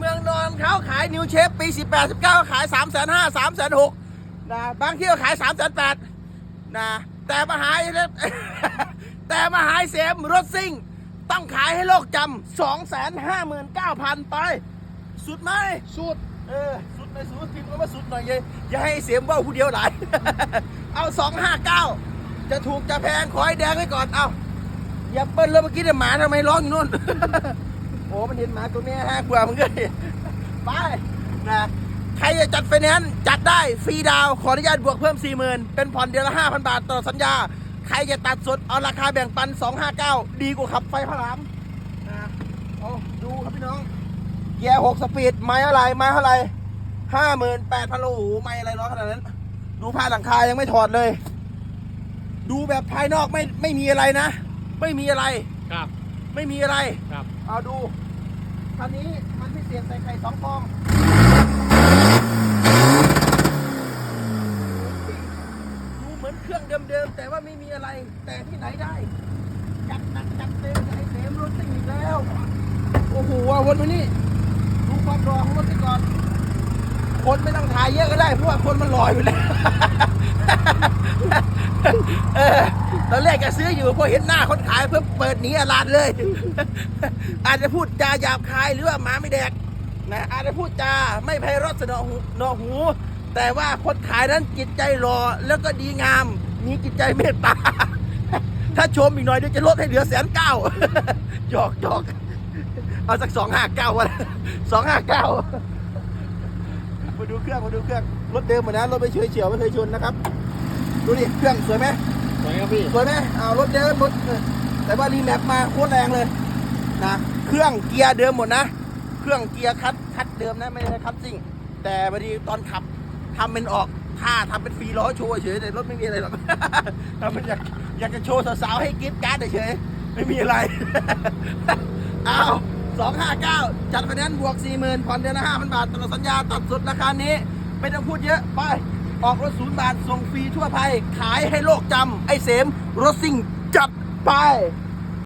เมืองนอนเขาขายนิวเชฟปี 18 19 ขาย 3 5 0 0 0 3 6 0 0นะบางที่ก็ขาย 3 8 0 0 0นะแต่มาหายแต่มาหายเสมรถซิ่ง ต้องขายให้โลกจำ259,000 ไป สุดไหมสุดเออสุดในสุดพิมพ์ก็ว่าสุดหน่อยเยอย่าให้เสียมว่าผู้เดียวหลาย เอาสองห้าเก้าจะถูกจะแพงขอให้แดงไว้ก่อน เอาอย่าเปิ้ลเลยเมื่อกี้เนี่ยหมาทำไมร้องอยู่นู่น โอ้มันเห็นหมาตัวเนี้ยห้ากว่ามึงก็ไปนะใครจะจัดไฟแนนซ์จัดได้ฟรีดาว ขออนุญาตบวกเพิ่ม 4 0,000 เป็นผ่อนเดือนละ 5,000 บาทต่อสัญญา ใครจะตัดสดเอาราคาแบ่งปัน 259 ดีกว่าขับไฟพระรามนะเอาดูครับพี่น้อง เกียร์หกสปีด ไม้อะไรไม้เท่าไรห้าหมื่นแปดพันโลโหไม่อะไรร้อนขนาดนั้น ดูผ้าหลังคายังไม่ถอดเลย ดูแบบภายนอกไม่ไม่มีอะไรนะ ไม่มีอะไรครับ ไม่มีอะไรครับเอาดูคันนี้มันพิเศษใส่ไข่สองฟองดูเหมือนเครื่องเดิมๆแต่ว่าไม่มีอะไร แต่ที่ไหนได้จัดหนักจัดเต็มไอ้เต็มรถติ่งอีกแล้ว โอ้โหเอาวนมานี่ดูความรอของรถไปก่อน คนไม่ต้องถ่ายเยอะก็ได้เพราะว่าคนมันลอยอยู่แล้วเออ ตอนแรกจะซื้ออยู่พอเห็นหน้าคนขายเพิ่มเปิดหนีอลาดเลย อาจจะพูดจาหยาบคายหรือว่าหมาไม่แดกนะอาจจะพูดจาไม่ไพเราะสนอหูนอหู แต่ว่าคนขายนั้นจิตใจหล่อแล้วก็ดีงาม มีจิตใจเมตตา ถ้าชมอีกหน่อยเดี๋ยวจะลดให้เหลือแสนเก้าหยอกหยอกเอาสักสองห้าเก้าวันสองห้าเก้ามาดูเครื่องมาดูเครื่องรถเดิมเหมือนนะรถไม่เฉยเฉียวไม่เคยชนนะครับ ดูดิเครื่องสวยไหม สวยครับพี่สวยไหมเอารถเดิมรถแต่ว่ารีแมปมาโคตรแรงเลยนะเครื่องเกียร์เดิมหมดนะ เครื่องเกียร์คัดคัดเดิมนะไม่ได้คัดซิ่ง แต่พอดีตอนขับทำเป็นออกท่าทำเป็นฟรีล้อโชว์เฉยแต่รถไม่มีอะไรหรอกทำเป็นอยากอยากจะโชว์สาวๆให้กรีดการ์ดเฉยไม่มีอะไรเอาสองห้าเก้าจัดไปนั้นบวกสี่หมื่นผ่อนเดือนละห้าพันบาทตลอดสัญญาตัดสุดราคานี้ ไม่ต้องพูดเยอะ ไป ออกรถศูนย์บาทส่งฟรีทั่วไทย ขายให้โลกจำไอเสมรถซิ่งจัดไป